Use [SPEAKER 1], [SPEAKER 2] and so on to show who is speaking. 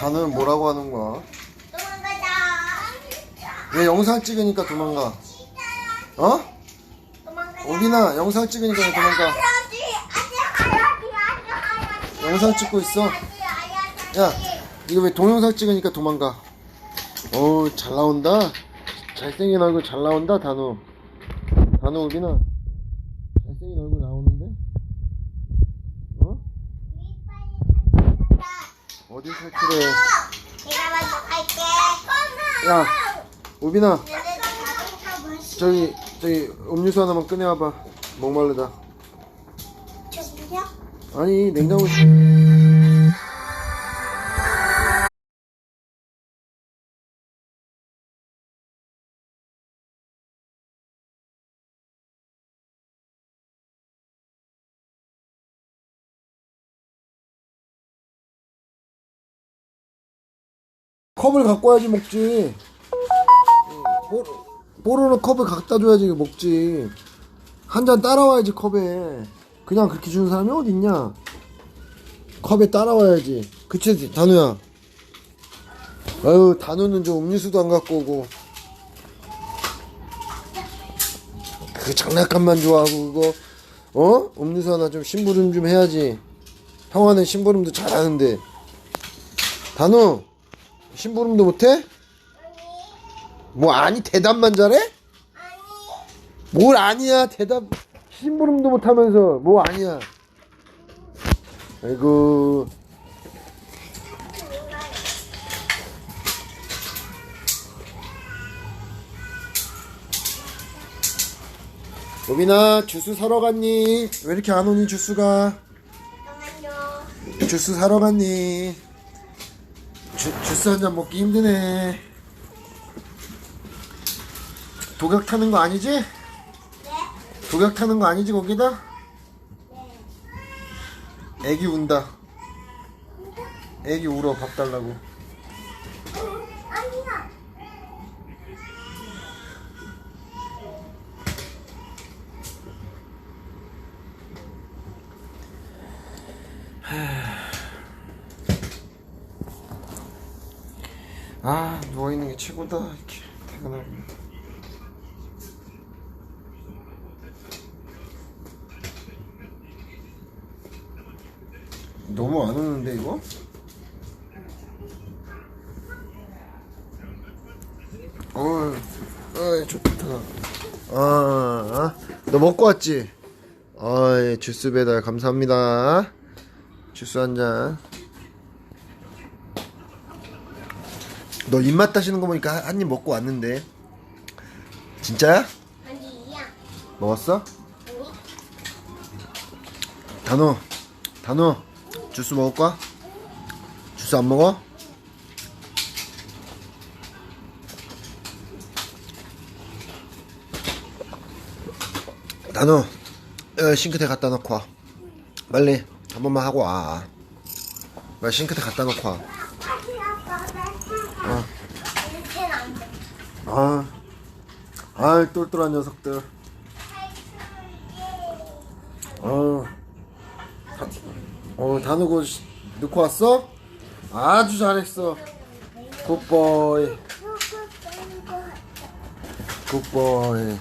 [SPEAKER 1] 단어는 뭐라고 하는 거야?
[SPEAKER 2] 도망가자.
[SPEAKER 1] 왜 영상 찍으니까 도망가? 어?
[SPEAKER 2] 도망가자.
[SPEAKER 1] 오빈아 영상 찍으니까 왜 도망가? 영상 찍고 있어. 야. 이거 왜 동영상 찍으니까 도망가? 어우 잘 나온다. 잘생긴 얼굴 잘 나온다 단우. 단우 오빈아 잘생긴 얼굴 나오는데? 어? 어디 탈출해?
[SPEAKER 2] 내가 먼저 갈게.
[SPEAKER 1] 야
[SPEAKER 2] 마시.
[SPEAKER 1] 저기 저기 음료수 하나만 꺼내와봐. 목마르다.
[SPEAKER 2] 저기요?
[SPEAKER 1] 아니 냉장고 컵을 갖고 와야지 먹지. 뽀- 뽀로로 컵을 갖다 줘야지 먹지. 한 잔 따라와야지 컵에. 그냥 그렇게 주는 사람이 어딨냐? 컵에 따라와야지. 그치 단우야? 아유 단우는 저 음료수도 안 갖고 오고. 그 장난감만 좋아하고 그거. 어? 음료수 하나 좀 심부름 좀 해야지. 형아는 심부름도 잘하는데. 단우 심부름도 못해? 뭐 아니 대답만 잘해? 뭘 아니야 대답 심부름도 못하면서 뭐 아니야 아이고 로빈아 주스 사러 갔니? 왜 이렇게 안 오니 주스가. 주스 사러 갔니? 주, 주스 한 잔 먹기 힘드네 독약 타는 거 아니지?
[SPEAKER 2] 네?
[SPEAKER 1] 독약 타는 거 아니지 거기다? 애기 운다 애기 울어 밥 달라고
[SPEAKER 2] 아
[SPEAKER 1] 누워있는 게 최고다. 이렇게 퇴근하고. 너무 안 오는데 이거? 어이 어이 좋다. 아, 아, 너 먹고 왔지? 어이 주스 배달 감사합니다. 주스 한잔 너 입맛 따시는 거 보니까 한 입 먹고 왔는데 진짜야?
[SPEAKER 2] 아니야.
[SPEAKER 1] 먹었어? 단호 단호 주스 먹을 거야? 주스 안 먹어? 단호 어, 싱크대 갖다 놓고 와 빨리 한 번만 하고 와 빨리 싱크대 갖다 놓고 와 어.
[SPEAKER 2] 돼.
[SPEAKER 1] 아, 아, 똘똘한 녀석들. 어, 다, 어, 다 넣고 시- 넣고 왔어? 아주 잘했어. 굿보이, 굿보이.